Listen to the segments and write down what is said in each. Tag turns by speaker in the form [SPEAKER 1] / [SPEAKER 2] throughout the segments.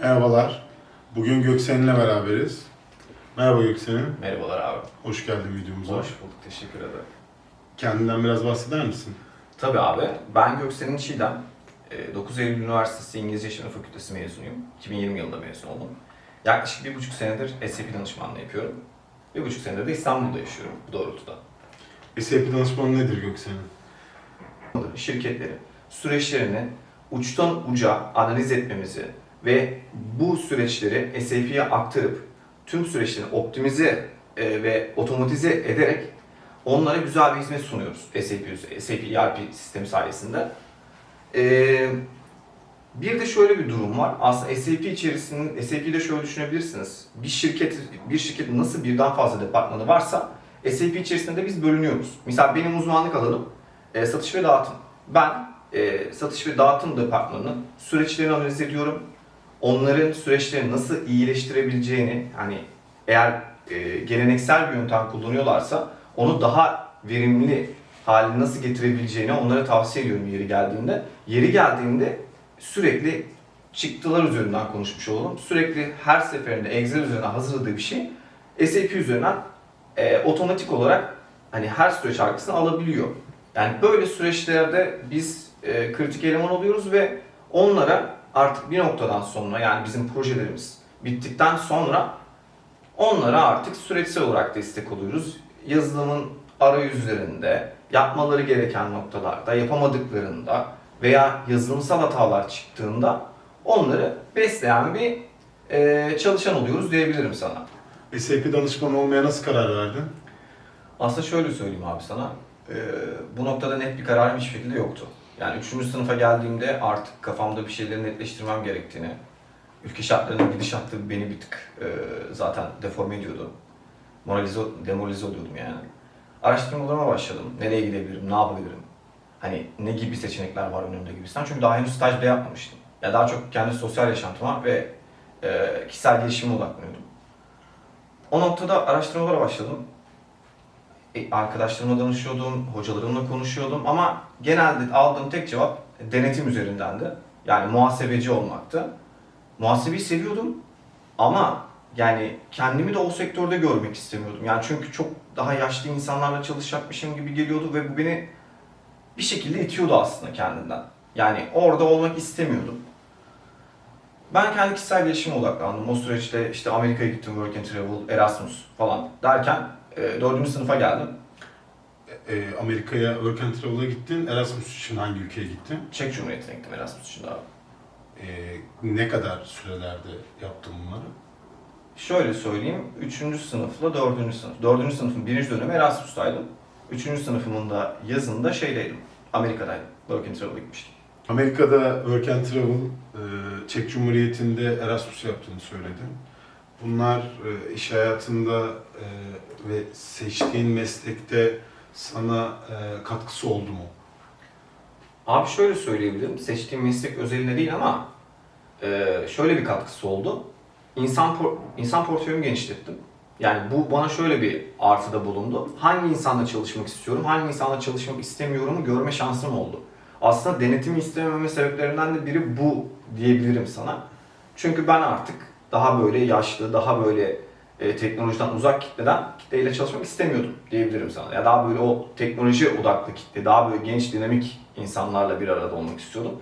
[SPEAKER 1] Merhabalar. Bugün Göksen'le beraberiz. Merhaba Göksen'im.
[SPEAKER 2] Merhabalar abi.
[SPEAKER 1] Hoş geldin videomuza.
[SPEAKER 2] Hoş bulduk. Teşekkür ederim.
[SPEAKER 1] Kendinden biraz bahseder misin?
[SPEAKER 2] Tabii abi. Ben Göksel'in Çiğdem. Ee, 9 Eylül Üniversitesi İngilizce Yaşama Fakültesi mezunuyum. 2020 yılında mezun oldum. Yaklaşık bir buçuk senedir SAP danışmanlığı yapıyorum. Bir buçuk senedir de İstanbul'da yaşıyorum bu doğrultuda.
[SPEAKER 1] SAP danışmanı nedir Göksen'in?
[SPEAKER 2] Şirketlerin süreçlerini uçtan uca analiz etmemizi ve bu süreçleri SAP'ye aktarıp tüm süreçlerini optimize e, ve otomatize ederek onlara güzel bir hizmet sunuyoruz SAP, SAP ERP sistemi sayesinde. Ee, bir de şöyle bir durum var. Aslında SAP içerisinde SAP'de şöyle düşünebilirsiniz. Bir şirket bir şirketin nasıl birden fazla departmanı varsa SAP içerisinde de biz bölünüyoruz. Mesela benim uzmanlık alanım e, satış ve dağıtım. Ben e, satış ve dağıtım departmanının süreçlerini analiz ediyorum. Onların süreçlerini nasıl iyileştirebileceğini, hani eğer e, geleneksel bir yöntem kullanıyorlarsa onu daha verimli haline nasıl getirebileceğini onlara tavsiye ediyorum yeri geldiğinde. Yeri geldiğinde sürekli çıktılar üzerinden konuşmuş olalım. Sürekli her seferinde Excel üzerinden hazırladığı bir şey SAP üzerinden e, otomatik olarak hani her süreç arkasına alabiliyor. Yani böyle süreçlerde biz e, kritik eleman oluyoruz ve onlara artık bir noktadan sonra yani bizim projelerimiz bittikten sonra onlara artık süreçsel olarak destek oluyoruz. Yazılımın arayüzlerinde, yapmaları gereken noktalarda, yapamadıklarında veya yazılımsal hatalar çıktığında onları besleyen bir e, çalışan oluyoruz diyebilirim sana.
[SPEAKER 1] SAP danışmanı olmaya nasıl karar verdin?
[SPEAKER 2] Aslında şöyle söyleyeyim abi sana. Ee, bu noktada net bir kararım hiçbir şekilde yoktu. Yani 3. sınıfa geldiğimde artık kafamda bir şeyleri netleştirmem gerektiğini, ülke şartlarının gidişatı beni bir tık e, zaten deforme ediyordu. Moralize, demoralize oluyordum yani. Araştırmalarıma başladım. Nereye gidebilirim, ne yapabilirim? Hani ne gibi seçenekler var önümde gibisinden. Çünkü daha henüz staj bile yapmamıştım. Ya daha çok kendi sosyal yaşantıma ve e, kişisel gelişime odaklanıyordum. O noktada araştırmalara başladım. E, arkadaşlarıma danışıyordum, hocalarımla konuşuyordum ama genelde aldığım tek cevap denetim üzerindendi. Yani muhasebeci olmaktı. Muhasebeyi seviyordum ama yani kendimi de o sektörde görmek istemiyordum. Yani çünkü çok daha yaşlı insanlarla çalışacakmışım gibi geliyordu ve bu beni bir şekilde itiyordu aslında kendinden. Yani orada olmak istemiyordum. Ben kendi kişisel gelişime odaklandım. O süreçte işte Amerika'ya gittim, Work and Travel, Erasmus falan derken e, dördüncü sınıfa geldim.
[SPEAKER 1] E, Amerika'ya Work and Travel'a gittin. Erasmus için hangi ülkeye gittin?
[SPEAKER 2] Çek Cumhuriyeti'ne gittim Erasmus için abi.
[SPEAKER 1] E, ne kadar sürelerde yaptın bunları?
[SPEAKER 2] Şöyle söyleyeyim, 3. sınıfla 4. sınıf. 4. sınıfın birinci dönemi Erasmus'taydım. 3. sınıfımın da yazında şeydeydim, Amerika'daydım. Work and Travel'a gitmiştim.
[SPEAKER 1] Amerika'da Work and Travel, e, Çek Cumhuriyeti'nde Erasmus yaptığını söyledin. Bunlar e, iş hayatında e, ve seçtiğin meslekte sana e, katkısı oldu mu?
[SPEAKER 2] Abi şöyle söyleyebilirim, seçtiğim meslek özelinde değil ama şöyle bir katkısı oldu. İnsan, por- insan portföyümü genişlettim. Yani bu bana şöyle bir artıda bulundu. Hangi insanla çalışmak istiyorum, hangi insanla çalışmak istemiyorumu görme şansım oldu. Aslında denetimi istememe sebeplerinden de biri bu diyebilirim sana. Çünkü ben artık daha böyle yaşlı, daha böyle e, teknolojiden uzak kitleden kitleyle çalışmak istemiyordum diyebilirim sana. Ya daha böyle o teknoloji odaklı kitle, daha böyle genç, dinamik insanlarla bir arada olmak istiyordum.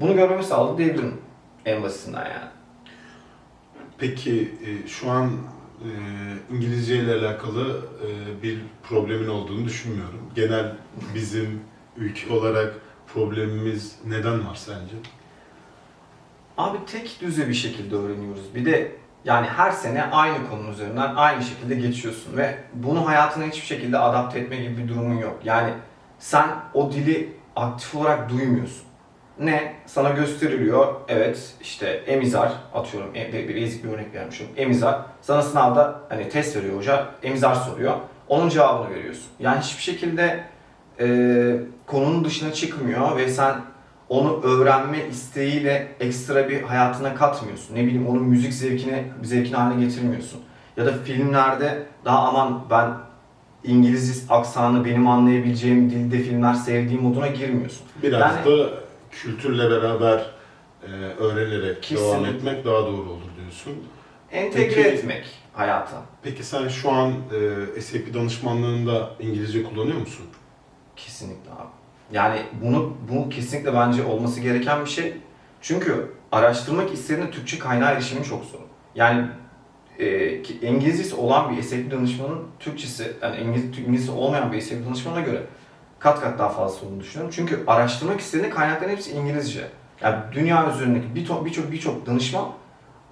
[SPEAKER 2] Bunu görmemi sağladı diyebilirim en basitinden yani.
[SPEAKER 1] Peki e, şu an e, İngilizce ile alakalı e, bir problemin olduğunu düşünmüyorum. Genel bizim ülke olarak problemimiz neden var sence?
[SPEAKER 2] Abi tek düze bir şekilde öğreniyoruz. Bir de yani her sene aynı konu üzerinden aynı şekilde geçiyorsun ve bunu hayatına hiçbir şekilde adapte etme gibi bir durumun yok. Yani sen o dili aktif olarak duymuyorsun. Ne? Sana gösteriliyor. Evet işte emizar atıyorum. e- bir ezik bir örnek vermişim. Emizar. Sana sınavda hani test veriyor hoca. Emizar soruyor. Onun cevabını veriyorsun. Yani hiçbir şekilde e, konunun dışına çıkmıyor ve sen onu öğrenme isteğiyle ekstra bir hayatına katmıyorsun. Ne bileyim onun müzik zevkine zevkini haline getirmiyorsun. Ya da filmlerde daha aman ben İngiliz aksanı benim anlayabileceğim dilde filmler sevdiğim moduna girmiyorsun.
[SPEAKER 1] Biraz
[SPEAKER 2] Yani-
[SPEAKER 1] da kültürle beraber e, öğrenerek
[SPEAKER 2] Kesinlikle.
[SPEAKER 1] devam etmek daha doğru olur diyorsun.
[SPEAKER 2] Entegre
[SPEAKER 1] Peki-
[SPEAKER 2] etmek hayata.
[SPEAKER 1] Peki sen şu an e, SAP danışmanlığında İngilizce kullanıyor musun?
[SPEAKER 2] Kesinlikle abi. Yani bunu bu kesinlikle bence olması gereken bir şey. Çünkü araştırmak istediğinde Türkçe kaynağı erişimin çok zor. Yani e, İngilizcesi olan bir SAP danışmanın Türkçesi, yani İngiliz, İngilizcesi olmayan bir SAP danışmana göre kat kat daha fazla olduğunu düşünüyorum. Çünkü araştırmak istediğinde kaynakların hepsi İngilizce. Yani dünya üzerindeki birçok birçok birçok danışman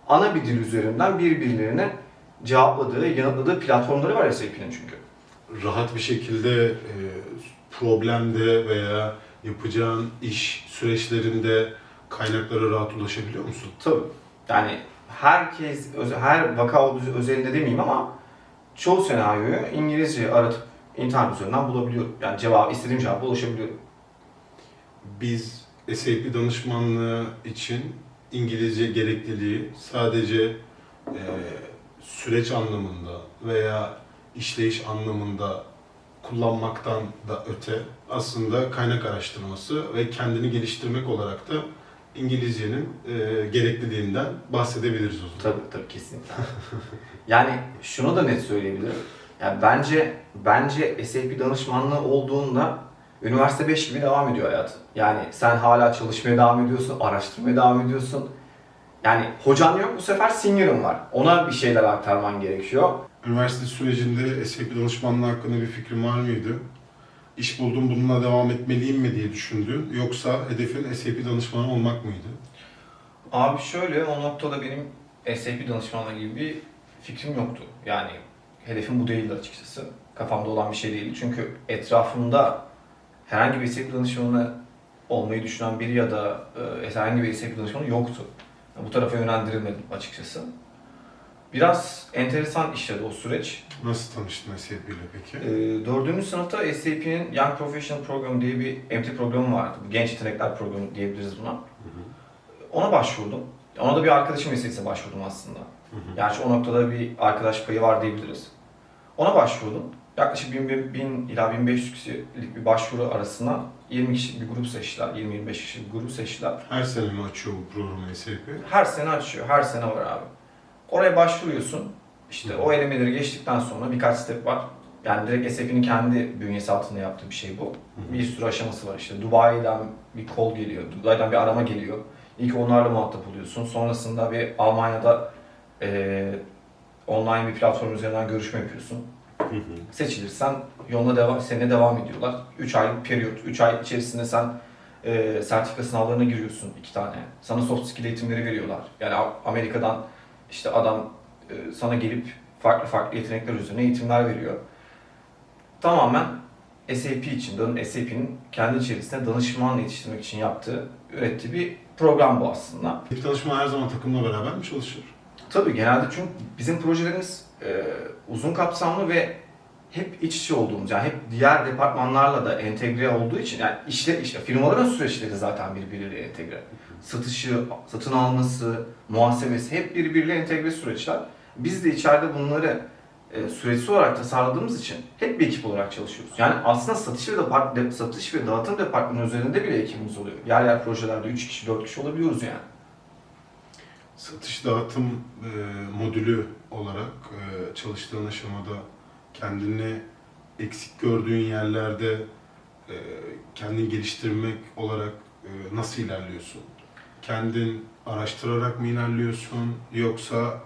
[SPEAKER 2] ana bir dil üzerinden birbirlerine cevapladığı, yanıtladığı platformları var SAP'nin çünkü.
[SPEAKER 1] Rahat bir şekilde e, problemde veya yapacağın iş süreçlerinde kaynaklara rahat ulaşabiliyor musun?
[SPEAKER 2] Tabii. Yani herkes, her vaka özelinde demeyeyim ama çoğu senaryoyu İngilizce aratıp internet üzerinden bulabiliyorum. Yani cevap, istediğim cevaba ulaşabiliyorum.
[SPEAKER 1] Biz SAP danışmanlığı için İngilizce gerekliliği sadece e, süreç anlamında veya işleyiş anlamında kullanmaktan da öte aslında kaynak araştırması ve kendini geliştirmek olarak da İngilizcenin e, gerekliliğinden bahsedebiliriz o zaman.
[SPEAKER 2] Tabii tabii kesinlikle. yani şunu da net söyleyebilirim. Yani bence bence SAP danışmanlığı olduğunda üniversite 5 gibi devam ediyor hayatı. Yani sen hala çalışmaya devam ediyorsun, araştırmaya devam ediyorsun. Yani hocan yok bu sefer senior'ın var. Ona bir şeyler aktarman gerekiyor.
[SPEAKER 1] Üniversite sürecinde SAP danışmanlığı hakkında bir fikrin var mıydı? İş buldum bununla devam etmeliyim mi diye düşündün yoksa hedefin SAP danışmanı olmak mıydı?
[SPEAKER 2] Abi şöyle o noktada benim SAP danışmanlığı gibi bir fikrim yoktu. Yani hedefim bu değildi açıkçası. Kafamda olan bir şey değildi. Çünkü etrafımda herhangi bir SAP danışmanı olmayı düşünen biri ya da e, herhangi bir SAP danışmanı yoktu. Bu tarafa yönlendirilmedim açıkçası. Biraz enteresan işledi o süreç.
[SPEAKER 1] Nasıl tanıştın SAP ile peki?
[SPEAKER 2] E, dördüncü sınıfta SAP'nin Young Professional Program diye bir MT programı vardı. Genç Yetenekler Programı diyebiliriz buna. Ona başvurdum. Ona da bir arkadaşım vesilesiyle başvurdum aslında. Gerçi o noktada bir arkadaş payı var diyebiliriz. Ona başvurdum. Yaklaşık 1000, 1000 ila 1500 kişilik bir başvuru arasından 20 kişilik bir grup seçtiler. 20-25 kişilik bir grup seçtiler.
[SPEAKER 1] Her sene mi açıyor bu programı SAP?
[SPEAKER 2] Her sene açıyor. Her sene var abi. Oraya başvuruyorsun. İşte o elemeleri geçtikten sonra birkaç step var. Yani direkt SAP'nin kendi bünyesi altında yaptığı bir şey bu. Bir sürü aşaması var işte. Dubai'den bir kol geliyor, Dubai'den bir arama geliyor. İlk onlarla muhatap oluyorsun. Sonrasında bir Almanya'da eee online bir platform üzerinden görüşme yapıyorsun. Seçilirsen yoluna devam, seninle devam ediyorlar. 3 aylık periyot. 3 ay içerisinde sen eee sertifika sınavlarına giriyorsun iki tane. Sana soft skill eğitimleri veriyorlar. Yani Amerika'dan işte adam eee, sana gelip farklı farklı yetenekler üzerine eğitimler veriyor. Tamamen SAP için, SAP'nin kendi içerisinde danışman yetiştirmek için yaptığı, ürettiği bir program bu aslında.
[SPEAKER 1] SAP danışman her zaman takımla beraber mi çalışır?
[SPEAKER 2] Tabii genelde çünkü bizim projelerimiz e, uzun kapsamlı ve hep iç içe olduğumuz yani hep diğer departmanlarla da entegre olduğu için yani işler işte firmaların süreçleri zaten birbiriyle entegre. Satışı, satın alması, muhasebesi hep birbiriyle entegre süreçler. Biz de içeride bunları e, süreçli olarak tasarladığımız için hep bir ekip olarak çalışıyoruz. Yani aslında satış ve depart, de- satış ve dağıtım departmanı üzerinde bile ekibimiz oluyor. Yer yer projelerde 3 kişi, 4 kişi olabiliyoruz yani.
[SPEAKER 1] Satış dağıtım e, modülü olarak e, çalıştığın aşamada kendini eksik gördüğün yerlerde e, kendini geliştirmek olarak e, nasıl ilerliyorsun? Kendin araştırarak mı ilerliyorsun yoksa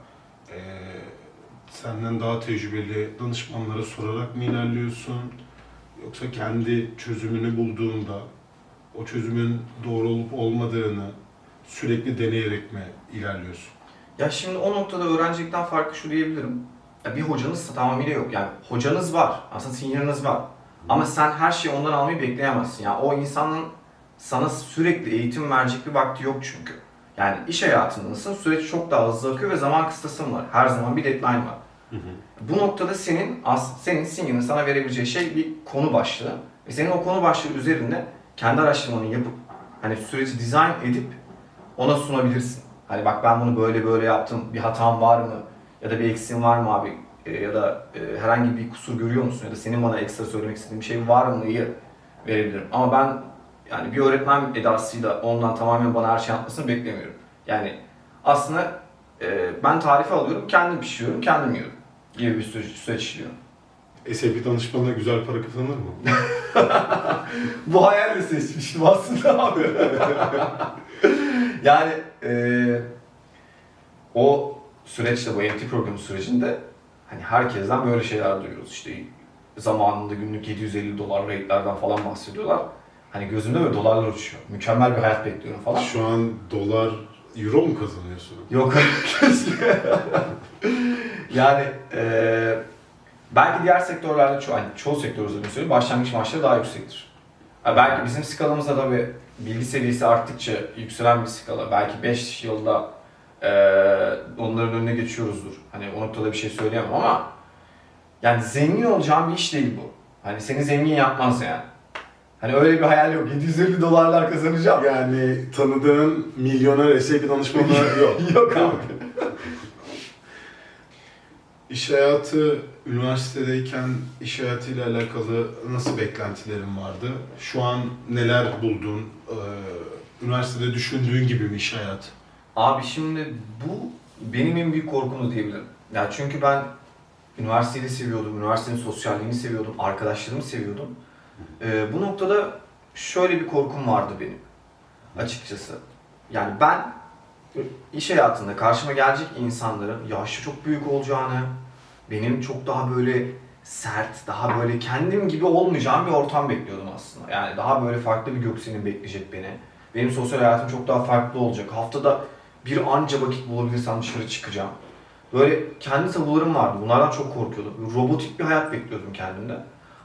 [SPEAKER 1] e, senden daha tecrübeli danışmanlara sorarak mı ilerliyorsun? Yoksa kendi çözümünü bulduğunda o çözümün doğru olup olmadığını sürekli deneyerek mi ilerliyorsun?
[SPEAKER 2] Ya şimdi o noktada öğrencilikten farkı şu diyebilirim. Bir hocanız tamamıyla yok. Yani hocanız var, aslında senior'ınız var. Ama sen her şeyi ondan almayı bekleyemezsin. Yani o insanın sana sürekli eğitim verecek bir vakti yok çünkü. Yani iş hayatındasın, süreç çok daha hızlı akıyor ve zaman kıstasın var. Her zaman bir deadline var. Bu noktada senin as senin senior'ın sana verebileceği şey bir konu başlığı. Ve senin o konu başlığı üzerinde kendi araştırmanı yapıp hani süreci dizayn edip ona sunabilirsin. Hani bak ben bunu böyle böyle yaptım, bir hatam var mı? Ya da bir eksiğin var mı abi? E, ya da e, herhangi bir kusur görüyor musun? Ya da senin bana ekstra söylemek istediğin bir şey var mı? verebilirim. Ama ben yani bir öğretmen edasıyla ondan tamamen bana her şey yapmasını beklemiyorum. Yani aslında e, ben tarifi alıyorum, kendim pişiriyorum, kendim yiyorum gibi bir süreç, süreç işliyor.
[SPEAKER 1] SAP danışmanına güzel para kazanır mı?
[SPEAKER 2] Bu hayalle seçmiştim aslında abi. yani e, o süreçte, bu MT programı sürecinde hani herkesten böyle şeyler duyuyoruz. İşte zamanında günlük 750 dolar rate'lerden falan bahsediyorlar. Hani gözümde böyle dolarlar uçuyor. Mükemmel bir hayat bekliyorum falan.
[SPEAKER 1] Şu an dolar, euro mu kazanıyorsun?
[SPEAKER 2] Yok yani e, belki diğer sektörlerde ço hani çoğu sektör özelinde söyleyeyim başlangıç maaşları daha yüksektir. Ha, belki bizim skalamızda tabii bilgi seviyesi arttıkça yükselen bir skala. Belki 5 yılda e, onların önüne geçiyoruzdur. Hani o noktada bir şey söyleyemem ama yani zengin olacağım bir iş değil bu. Hani seni zengin yapmaz yani. Hani öyle bir hayal yok. 750 dolarlar kazanacağım.
[SPEAKER 1] Yani tanıdığın milyoner SAP danışmanı yok.
[SPEAKER 2] yok abi.
[SPEAKER 1] İş hayatı, üniversitedeyken iş hayatıyla alakalı nasıl beklentilerin vardı? Şu an neler buldun? Ee, üniversitede düşündüğün gibi mi iş hayatı?
[SPEAKER 2] Abi şimdi bu benim en büyük korkumdu diyebilirim. Ya çünkü ben üniversiteyi de seviyordum, üniversitenin sosyalliğini seviyordum, arkadaşlarımı seviyordum. Ee, bu noktada şöyle bir korkum vardı benim açıkçası. Yani ben iş hayatında karşıma gelecek insanların yaşlı çok büyük olacağını, benim çok daha böyle sert, daha böyle kendim gibi olmayacağım bir ortam bekliyordum aslında. Yani daha böyle farklı bir göksenin bekleyecek beni. Benim sosyal hayatım çok daha farklı olacak. Haftada bir anca vakit bulabilirsem dışarı çıkacağım. Böyle kendi tabularım vardı. Bunlardan çok korkuyordum. Robotik bir hayat bekliyordum kendimde.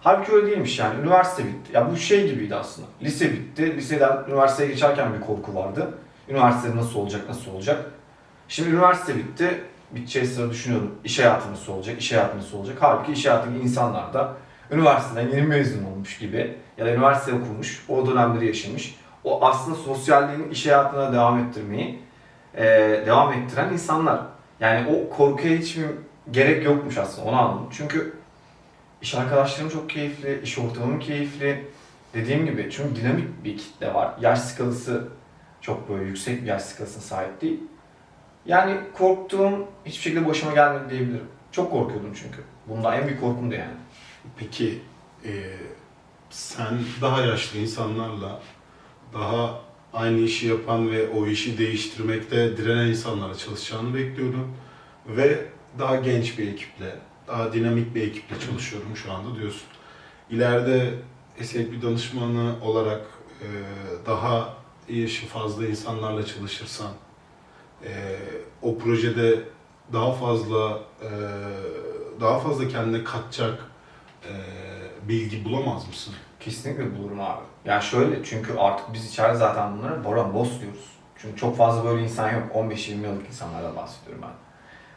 [SPEAKER 2] Halbuki öyle değilmiş yani. Üniversite bitti. Ya bu şey gibiydi aslında. Lise bitti. Liseden üniversiteye geçerken bir korku vardı. Üniversite nasıl olacak, nasıl olacak? Şimdi üniversite bitti. Biteceği sıra düşünüyorum. İş hayatı nasıl olacak, iş hayatı nasıl olacak? Halbuki iş hayatındaki insanlar da üniversiteden yeni mezun olmuş gibi ya da üniversite okumuş, o dönemleri yaşamış. O aslında sosyalliğini iş hayatına devam ettirmeyi e, devam ettiren insanlar. Yani o korkuya hiç mi gerek yokmuş aslında onu anladım. Çünkü iş arkadaşlarım çok keyifli, iş ortamım keyifli. Dediğim gibi çünkü dinamik bir kitle var. Yaş skalası çok böyle yüksek bir yaş skalasına sahip değil. Yani korktuğum hiçbir şekilde başıma gelmedi diyebilirim. Çok korkuyordum çünkü. Bunda en büyük korkum da yani.
[SPEAKER 1] Peki e, sen daha yaşlı insanlarla daha aynı işi yapan ve o işi değiştirmekte direnen insanlarla çalışacağını bekliyordun ve daha genç bir ekiple, daha dinamik bir ekiple çalışıyorum şu anda diyorsun. İleride SAP danışmanı olarak e, daha yaşı fazla insanlarla çalışırsan e, o projede daha fazla e, daha fazla kendine katacak bilgi bulamaz mısın?
[SPEAKER 2] Kesinlikle bulurum abi. Yani şöyle çünkü artık biz içeride zaten bunlara baron boss diyoruz. Çünkü çok fazla böyle insan yok. 15-20 yıllık insanlardan bahsediyorum ben.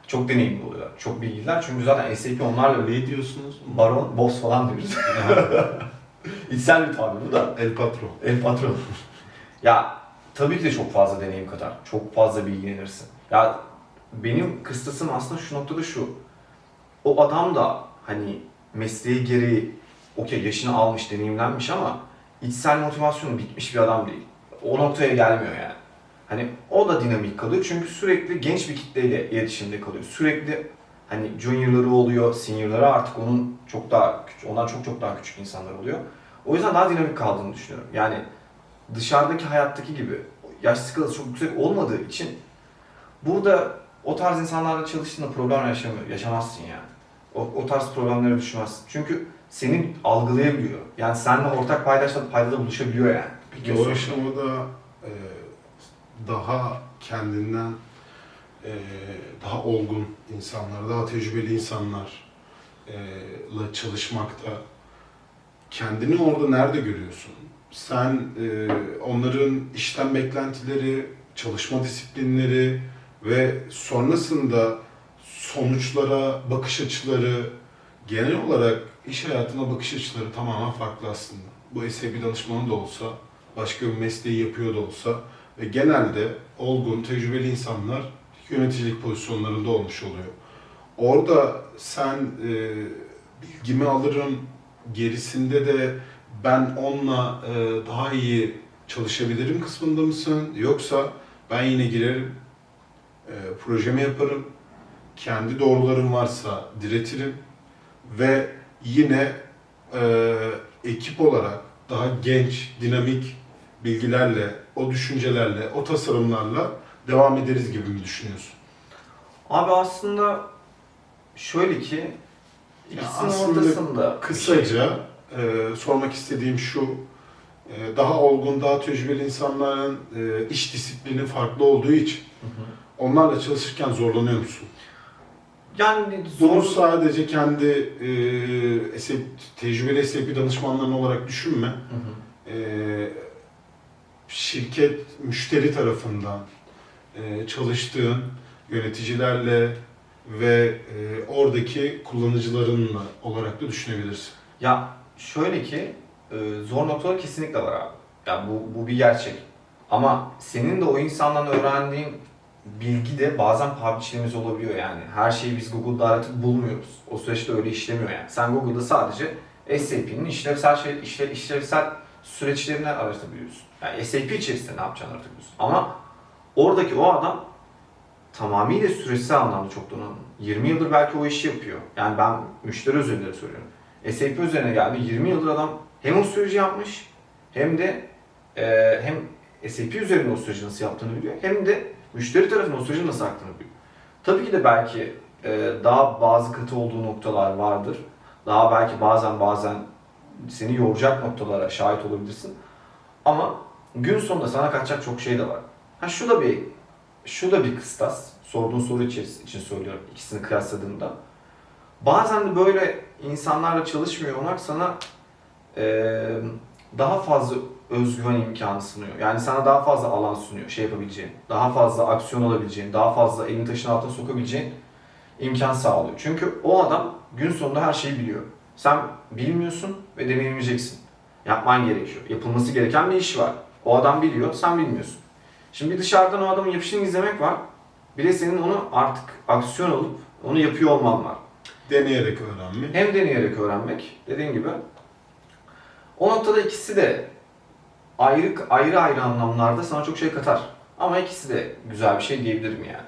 [SPEAKER 2] Çok deneyimli oluyorlar. Çok bilgiler. Çünkü zaten SAP onlarla
[SPEAKER 1] Ne diyorsunuz?
[SPEAKER 2] baron boss falan diyoruz. İçsel bir tabir bu da.
[SPEAKER 1] El patron.
[SPEAKER 2] El patron. ya tabii ki de çok fazla deneyim kadar. Çok fazla bilgilenirsin. Ya benim kıstasım aslında şu noktada şu. O adam da hani mesleği gereği okey yaşını almış, deneyimlenmiş ama içsel motivasyonu bitmiş bir adam değil. O noktaya gelmiyor yani. Hani o da dinamik kalıyor çünkü sürekli genç bir kitleyle iletişimde kalıyor. Sürekli hani juniorları oluyor, seniorları artık onun çok daha küçük, ondan çok çok daha küçük insanlar oluyor. O yüzden daha dinamik kaldığını düşünüyorum. Yani dışarıdaki hayattaki gibi yaş skalası çok yüksek olmadığı için burada o tarz insanlarla çalıştığında problem yaşamıyor, yaşamazsın yani. O, o tarz problemleri düşünmezsin. Çünkü seni algılayabiliyor. Yani seninle ortak paydaşla paydada buluşabiliyor yani.
[SPEAKER 1] Peki o aşamada e, daha kendinden e, daha olgun insanlar, daha tecrübeli insanlarla çalışmakta kendini orada nerede görüyorsun? Sen e, onların işten beklentileri, çalışma disiplinleri ve sonrasında sonuçlara bakış açıları, genel olarak iş hayatına bakış açıları tamamen farklı aslında. Bu SAP danışmanı da olsa, başka bir mesleği yapıyor da olsa ve genelde olgun, tecrübeli insanlar yöneticilik pozisyonlarında olmuş oluyor. Orada sen e, bilgimi alırım, gerisinde de ben onunla e, daha iyi çalışabilirim kısmında mısın? Yoksa ben yine girerim, e, projemi yaparım, kendi doğrularım varsa diretirim ve yine e, ekip olarak daha genç, dinamik bilgilerle, o düşüncelerle, o tasarımlarla devam ederiz gibi mi düşünüyorsun?
[SPEAKER 2] Abi aslında şöyle ki ikisinin ortasında bir şey.
[SPEAKER 1] Kısaca e, sormak istediğim şu, e, daha olgun, daha tecrübeli insanların e, iş disiplini farklı olduğu için
[SPEAKER 2] Hı hı.
[SPEAKER 1] onlarla çalışırken zorlanıyor musun?
[SPEAKER 2] Yani
[SPEAKER 1] Bunu
[SPEAKER 2] zor
[SPEAKER 1] sadece kendi e, SAP, tecrübeli SAP danışmanların olarak düşünme.
[SPEAKER 2] Hı hı.
[SPEAKER 1] E, şirket, müşteri tarafından e, çalıştığın yöneticilerle ve e, oradaki kullanıcılarınla olarak da düşünebilirsin.
[SPEAKER 2] Ya şöyle ki e, zor noktalar kesinlikle var abi. Ya bu, bu bir gerçek. Ama senin de o insandan öğrendiğin bilgi de bazen biçilmez olabiliyor yani. Her şeyi biz Google'da aratıp bulmuyoruz. O süreçte öyle işlemiyor yani. Sen Google'da sadece SAP'nin işlevsel şey, işle, işlevsel süreçlerini aratabiliyorsun. Yani SAP içerisinde ne yapacağını aratabiliyorsun. Ama oradaki o adam tamamıyla süreçsel anlamda çok donanımlı. 20 yıldır belki o işi yapıyor. Yani ben müşteri özelinde söylüyorum. SAP üzerine geldi. 20 yıldır adam hem o süreci yapmış hem de e, hem SAP üzerinde o süreci nasıl yaptığını biliyor hem de müşteri tarafının o sürecin nasıl aktığını biliyor. Tabii ki de belki e, daha bazı katı olduğu noktalar vardır. Daha belki bazen bazen seni yoracak noktalara şahit olabilirsin. Ama gün sonunda sana kaçacak çok şey de var. Ha şu da bir şu da bir kıstas. Sorduğun soru için söylüyorum ikisini kıyasladığımda. Bazen de böyle insanlarla çalışmıyor olmak sana eee, daha fazla özgüven imkanı sunuyor. Yani sana daha fazla alan sunuyor şey yapabileceğin. Daha fazla aksiyon alabileceğin, daha fazla elini taşın altına sokabileceğin imkan sağlıyor. Çünkü o adam gün sonunda her şeyi biliyor. Sen bilmiyorsun ve deneyimleyeceksin. Yapman gerekiyor. Yapılması gereken bir iş var. O adam biliyor, sen bilmiyorsun. Şimdi dışarıdan o adamın yapışını izlemek var. Bir de senin onu artık aksiyon alıp onu yapıyor olman var.
[SPEAKER 1] Deneyerek öğrenme.
[SPEAKER 2] Hem deneyerek öğrenmek dediğin gibi. O noktada ikisi de ayrı ayrı ayrı anlamlarda sana çok şey katar. Ama ikisi de güzel bir şey diyebilirim yani.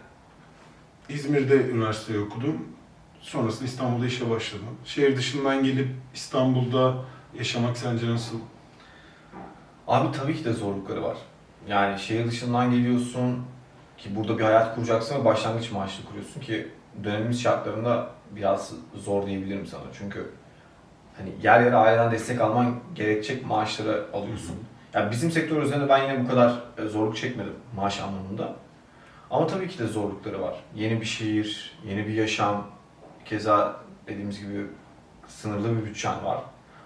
[SPEAKER 1] İzmir'de üniversiteyi okudum. Sonrasında İstanbul'da işe başladım. Şehir dışından gelip İstanbul'da yaşamak sence nasıl?
[SPEAKER 2] Abi tabii ki de zorlukları var. Yani şehir dışından geliyorsun ki burada bir hayat kuracaksın ve başlangıç maaşlı kuruyorsun ki dönemimiz şartlarında biraz zor diyebilirim sana. Çünkü hani yer yer aileden destek alman gerekecek maaşları alıyorsun. Yani bizim sektör üzerinde ben yine bu kadar e, zorluk çekmedim maaş anlamında. Ama tabii ki de zorlukları var. Yeni bir şehir, yeni bir yaşam, keza dediğimiz gibi sınırlı bir bütçen var.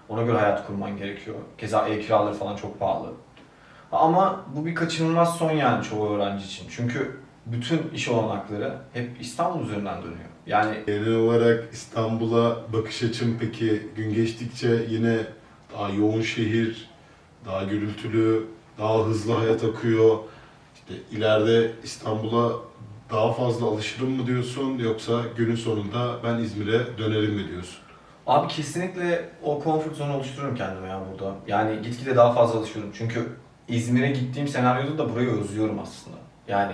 [SPEAKER 2] Ona göre hayat kurman gerekiyor. Keza ev kiraları falan çok pahalı. Ama bu bir kaçınılmaz son yani çoğu öğrenci için. Çünkü bütün iş olanakları hep İstanbul üzerinden dönüyor. Yani
[SPEAKER 1] Genel olarak İstanbul'a bakış açım peki gün geçtikçe yine daha yoğun şehir, daha gürültülü, daha hızlı hayat akıyor. İşte ileride İstanbul'a daha fazla alışırım mı diyorsun yoksa günün sonunda ben İzmir'e dönerim mi diyorsun?
[SPEAKER 2] Abi kesinlikle o comfort zone oluşturuyorum kendime ya burada. Yani gitgide daha fazla alışıyorum. Çünkü İzmir'e gittiğim senaryoda da burayı özlüyorum aslında. Yani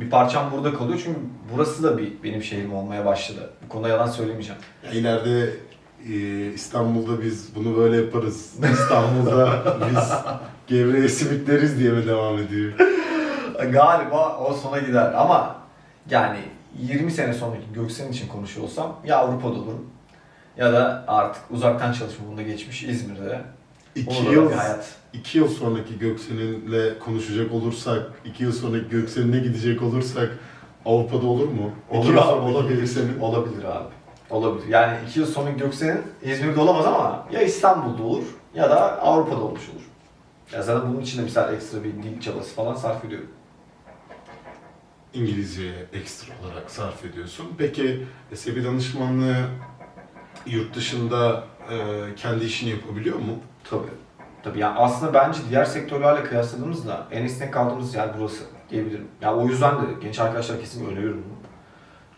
[SPEAKER 2] bir parçam burada kalıyor çünkü burası da bir benim şehrim olmaya başladı. Bu konuda yalan söylemeyeceğim.
[SPEAKER 1] Ya ileride e, İstanbul'da biz bunu böyle yaparız. İstanbul'da biz gevreğe simitleriz diye mi devam ediyor?
[SPEAKER 2] Galiba o sona gider ama yani 20 sene sonraki Göksen için konuşuyor olsam ya Avrupa'da olurum ya da artık uzaktan çalışma bunda geçmiş İzmir'de.
[SPEAKER 1] İki
[SPEAKER 2] Orada da
[SPEAKER 1] yıl,
[SPEAKER 2] bir hayat.
[SPEAKER 1] iki yıl sonraki Göksen'inle konuşacak olursak, iki yıl sonraki Göksen'ine gidecek olursak Avrupa'da olur mu? İki
[SPEAKER 2] Olur
[SPEAKER 1] yıl
[SPEAKER 2] abi, olabilir. Olabilir abi. Olabilir. Yani iki yıl sonra Göksen'in İzmir'de olamaz ama ya İstanbul'da olur ya da Avrupa'da olmuş olur. Ya zaten bunun için de mesela ekstra bir dil çabası falan sarf ediyorum.
[SPEAKER 1] İngilizceye ekstra olarak sarf ediyorsun. Peki SAP danışmanlığı yurt dışında e, kendi işini yapabiliyor mu?
[SPEAKER 2] Tabii. Tabii yani aslında bence diğer sektörlerle kıyasladığımızda en esnek kaldığımız yer burası diyebilirim. Ya o yüzden de genç arkadaşlar kesin öneriyorum bunu.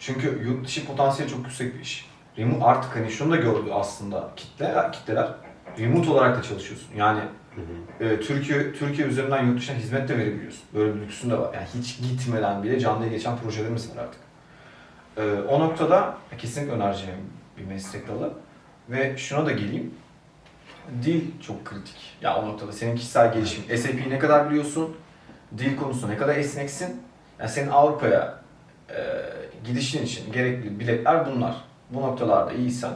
[SPEAKER 2] Çünkü yurt dışı potansiyeli çok yüksek bir iş. Remote artık hani şunu da gördü aslında kitle, kitleler. remote olarak da çalışıyorsun. Yani
[SPEAKER 1] Hı hı.
[SPEAKER 2] e, Türkiye Türkiye üzerinden yurt dışına hizmet de verebiliyorsun. Böyle bir lüksün de var. Yani hiç gitmeden bile canlıya geçen projelerimiz var artık. E, o noktada kesinlikle önereceğim bir meslek dalı. Ve şuna da geleyim. Dil çok kritik. Ya o noktada senin kişisel gelişim. SAP'yi ne kadar biliyorsun? Dil konusunda ne kadar esneksin? Yani senin Avrupa'ya e, gidişin için gerekli biletler bunlar. Bu noktalarda iyiysen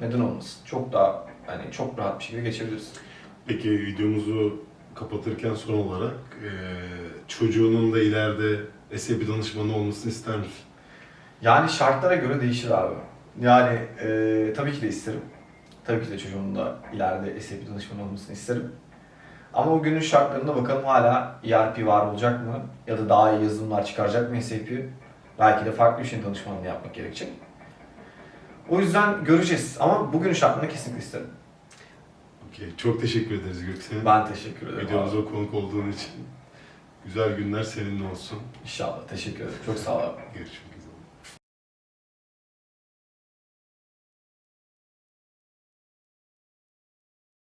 [SPEAKER 2] neden olmasın? Çok daha hani çok rahat bir şekilde geçebilirsin.
[SPEAKER 1] Peki videomuzu kapatırken son olarak e, çocuğunun da ileride SAP danışmanı olmasını ister misin?
[SPEAKER 2] Yani şartlara göre değişir abi. Yani e, tabii ki de isterim. Tabii ki de çocuğumun da ileride SAP danışmanı olmasını isterim. Ama o günün şartlarında bakalım hala ERP var olacak mı? Ya da daha iyi yazılımlar çıkaracak mı SAP? Belki de farklı bir şeyin danışmanlığını yapmak gerekecek. O yüzden göreceğiz. Ama bugünün şartlarında kesinlikle isterim.
[SPEAKER 1] Okey. Çok teşekkür ederiz Göksen.
[SPEAKER 2] Ben teşekkür ederim. abi.
[SPEAKER 1] Videomuza konuk olduğun için. Güzel günler seninle olsun.
[SPEAKER 2] İnşallah. Teşekkür ederim. Çok sağ ol abi.
[SPEAKER 1] Görüşmek üzere.